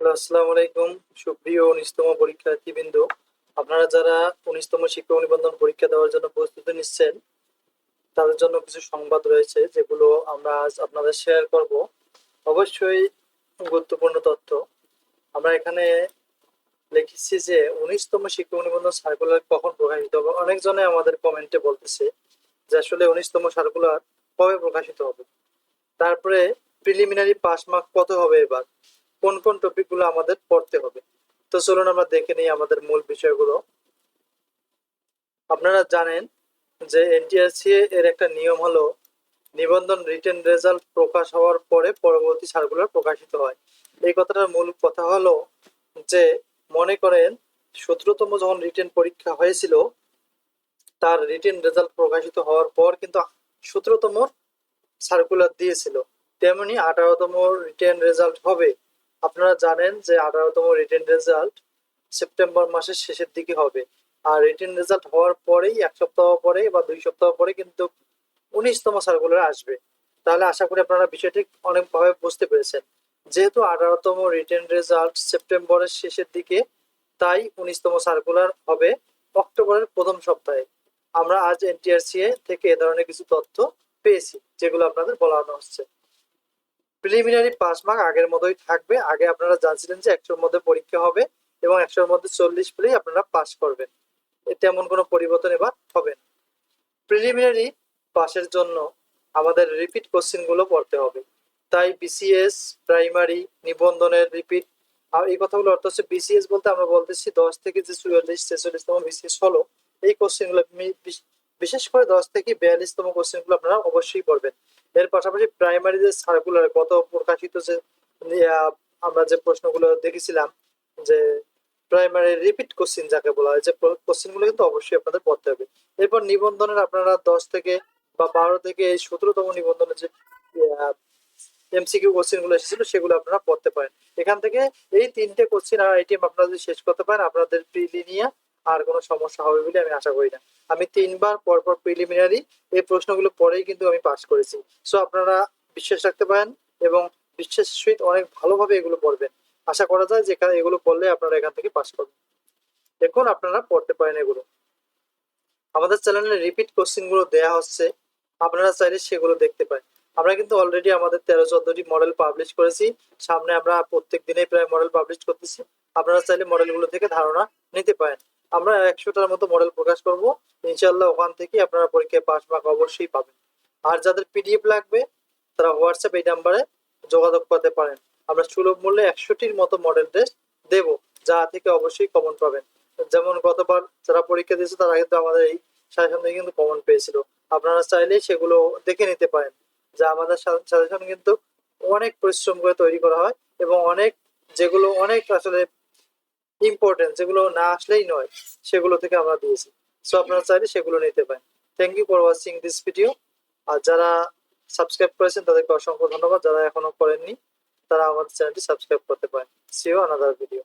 আসসালামু আলাইকুম। সুপ্রিয় উনিশতম পরীক্ষার্থীবৃন্দ, আপনারা যারা উনিশতম শিক্ষক নিবন্ধন পরীক্ষা দেওয়ার জন্য প্রস্তুতি নিচ্ছেন, তাদের জন্য কিছু সংবাদ রয়েছে যেগুলো আমরা আজ আপনাদের শেয়ার করব। অবশ্যই গুরুত্বপূর্ণ তথ্য। আমরা এখানে লিখেছি যে উনিশতম শিক্ষক নিবন্ধন সার্কুলার কখন প্রকাশিত হবে? অনেকজনে আমাদের কমেন্টে বলতেছে যে আসলে উনিশতম সার্কুলার কবে প্রকাশিত হবে? তারপরে প্রিলিমিনারি পাস মার্ক কত হবে এবার? কোন কোন টপিকগুলো আমাদের পড়তে হবে। তো চলুন আমরা দেখে নিই আমাদের মূল বিষয়গুলো। আপনারা জানেন যে এনটিআরসি এর একটা নিয়ম হলো, নিবন্ধন রিটেন রেজাল্ট প্রকাশ হওয়ার পরে পরবর্তী সার্কুলার প্রকাশিত হয়। এই কথাটার মূল কথা হলো যে, মনে করেন সতেরোতম যখন রিটেন পরীক্ষা হয়েছিল, তার রিটেন রেজাল্ট প্রকাশিত হওয়ার পর কিন্তু সতেরোতম সার্কুলার দিয়েছিল। তেমনি আঠারোতম রিটেন রেজাল্ট হবে। আপনারা জানেন যে আঠারোতম রিটেন রেজাল্ট সেপ্টেম্বর মাসের শেষের দিকে হবে। আর রিটেন রেজাল্ট হওয়ার পরেই, এক সপ্তাহ পরে বা দুই সপ্তাহ পরে কিন্তু উনিশতম সার্কুলার আসবে। তাহলে আশা করি আপনারা বিষয়টি অনেকভাবে বুঝতে পেরেছেন। যেহেতু আঠারোতম রিটেন রেজাল্ট সেপ্টেম্বরের শেষের দিকে, তাই উনিশতম সার্কুলার হবে অক্টোবরের প্রথম সপ্তাহে। আমরা আজ এনটিআরসিএ থেকে এ ধরনের কিছু তথ্য পেয়েছি, যেগুলো আপনাদের বলানো হচ্ছে। প্রিলিমিনারি পাস মার্ক আগের মতোই থাকবে। আগে আপনারা জানছিলেন যে একশোর মধ্যে পরীক্ষা হবে এবং একশোর মধ্যে চল্লিশ পেলেই আপনারা পাস করবেন। তেমন কোনো পরিবর্তন এবার হবে না। প্রিলিমিনারি পাসের জন্য আমাদের রিপিট কোশ্চেনগুলো পড়তে হবে। তাই বিসিএস প্রাইমারি নিবন্ধনের রিপিট আর এই কথাগুলো অর্থ হচ্ছে বিসিএস বলতে আমরা বলতেছি দশ থেকে যে চুয়াল্লিশ, ছেচল্লিশতম বিসিএস হলো, এই কোশ্চেনগুলো বিশেষ করে দশ থেকে বিয়াল্লিশতম কোশ্চেনগুলো আপনারা অবশ্যই পড়বেন। এর পাশাপাশি প্রাইমারি যে সার্কুলার গত প্রকাশিত যে আমরা যে প্রশ্নগুলো দেখেছিলাম যে প্রাইমারি রিপিট কোশ্চেন যাকে বলা হয়, যে কোশ্চেনগুলো কিন্তু অবশ্যই আপনাদের পড়তে হবে। এরপর নিবন্ধনের আপনারা দশ থেকে বা বারো থেকে এই সতেরোতম নিবন্ধনের যে এমসিকিউ কোশ্চেনগুলো এসেছিল, সেগুলো আপনারা পড়তে পারেন। এখান থেকে এই তিনটে কোশ্চেন আর আইটেম আপনারা যদি শেষ করতে পারেন, আপনাদের প্রিলিনিয়া আর কোনো সমস্যা হবে বলে আমি আশা করি না। আমি তিনবার পরপর প্রিলিমিনারি এই প্রশ্নগুলো পরেই কিন্তু আমি পাস করেছি। সো আপনারা বিশ্বাস রাখতে পারেন এবং বিশ্বাসের সহিত অনেক ভালোভাবে এগুলো পড়বেন। আশা করা যায় যে এগুলো পড়লে আপনারা এখান থেকে পাস করবেন। এখন আপনারা পড়তে পারেন এগুলো। আমাদের চ্যানেলে রিপিট কোশ্চেনগুলো দেওয়া হচ্ছে। আপনারা চাইলে সেগুলো দেখতে পারেন। আমরা কিন্তু অলরেডি আমাদের তেরো, চোদ্দটি মডেল পাবলিশ করেছি। সামনে আমরা প্রত্যেক দিনেই প্রায় মডেল পাবলিশ করতেছি। আপনারা চাইলে মডেলগুলো থেকে ধারণা নিতে পারেন। আমরা একশোটার মতো মডেল প্রকাশ করব। ইনশাল্লাহ ওখান থেকে আপনারা পরীক্ষায় পাস মার্ক অবশ্যই পাবেন। আর যাদের পিডিএফ লাগবে, তারা হোয়াটসঅ্যাপ এই নাম্বারে যোগাযোগ করতে পারেন। আমরা সুলভ মূল্যে একশোটির মতো মডেল টেস্ট দেব, যা থেকে অবশ্যই কমন পাবেন। যেমন গতবার যারা পরীক্ষা দিয়েছে, তারা কিন্তু আমাদের এই সাজেশন থেকে কিন্তু কমন পেয়েছিল। আপনারা চাইলে সেগুলো দেখে নিতে পারেন, যা আমাদের সাজেশন কিন্তু অনেক পরিশ্রম করে তৈরি করা হয় এবং অনেক, যেগুলো অনেক আসলে ইম্পর্টেন্ট যেগুলো না আসলেই নয়, সেগুলো থেকে আমরা দিয়েছি। সো আপনারা চাইলে সেগুলো নিতে পারেন। Thank you for watching this video আর যারা সাবস্ক্রাইব করেছেন, তাদেরকে অসংখ্য ধন্যবাদ। যারা এখনও করেননি, তারা আমাদের চ্যানেলটি সাবস্ক্রাইব করতে পারেন। CO another video